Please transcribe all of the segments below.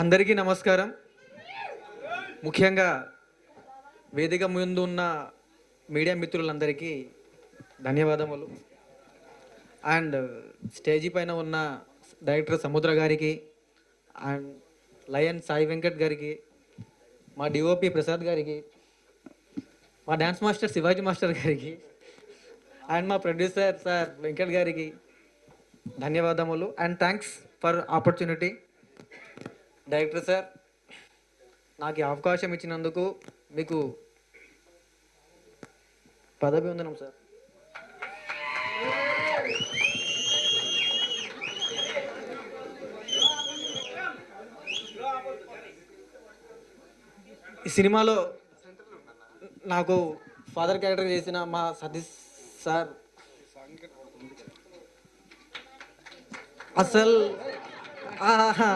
అందరికీ నమస్కారం. ముఖ్యంగా వేదిక ముందు ఉన్న మీడియా మిత్రులందరికీ ధన్యవాదములు. అండ్ స్టేజీ పైన ఉన్న డైరెక్టర్ సముద్ర గారికి అండ్ లయన్ సాయి వెంకట్ గారికి మా డిఓపి ప్రసాద్ గారికి మా డ్యాన్స్ మాస్టర్ శివాజీ మాస్టర్ గారికి అండ్ మా ప్రొడ్యూసర్ సార్ వెంకట్ గారికి ధన్యవాదములు. And thanks for opportunity. Director sir నాకు అవకాశం ఇచ్చినందుకు మీకు పదవి ఉందనం సార్ ఈ సినిమాలో నాకు ఫాదర్ క్యారెక్టర్ చేసిన మా సతీష్ సార్ అసలు ఆహా.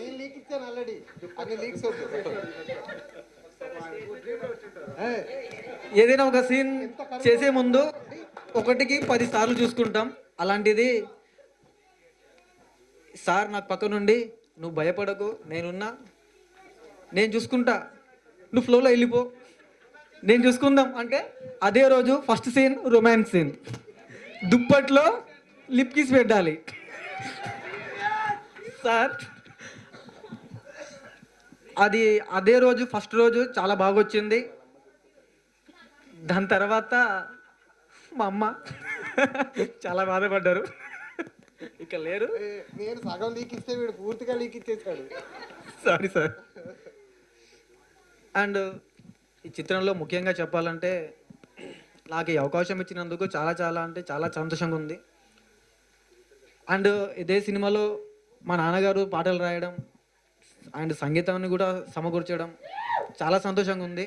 నేను లీక్ ఇచ్చాను ఆల్రెడీ అన్ని లీక్స్ ఏదైనా ఒక సీన్ చేసే ముందు ఒకటికి పది సార్లు చూసుకుంటాం. అలాంటిది సార్ నాకు పక్క నుండి నువ్వు భయపడకు నేనున్నా. నేను చూసుకుంటా. నువ్వు ఫ్లోలో వెళ్ళిపో. నేను చూసుకుందాం. అంటే అదే రోజు ఫస్ట్ సీన్ రొమాన్స్ సీన్ దుప్పట్లో లిప్ కిస్ పెట్టాలి. సార్ అది అదే రోజు ఫస్ట్ రోజు చాలా బాగా వచ్చింది దాని తర్వాత మా అమ్మ చాలా బాధపడ్డారు. ఇక లేరు. నేను సగం లీక్ ఇస్తే వీడు పూర్తిగా లీక్ ఇచ్చేసాడు సారీ సార్ అండ్ ఈ చిత్రంలో ముఖ్యంగా చెప్పాలంటే నాకు ఈ అవకాశం ఇచ్చినందుకు చాలా చాలా అంటే చాలా సంతోషంగా ఉంది. అండ్ ఇదే సినిమాలో మా నాన్నగారు పాటలు రాయడం అండ్ సంగీతాన్ని కూడా సమకూర్చడం చాలా సంతోషంగా ఉంది.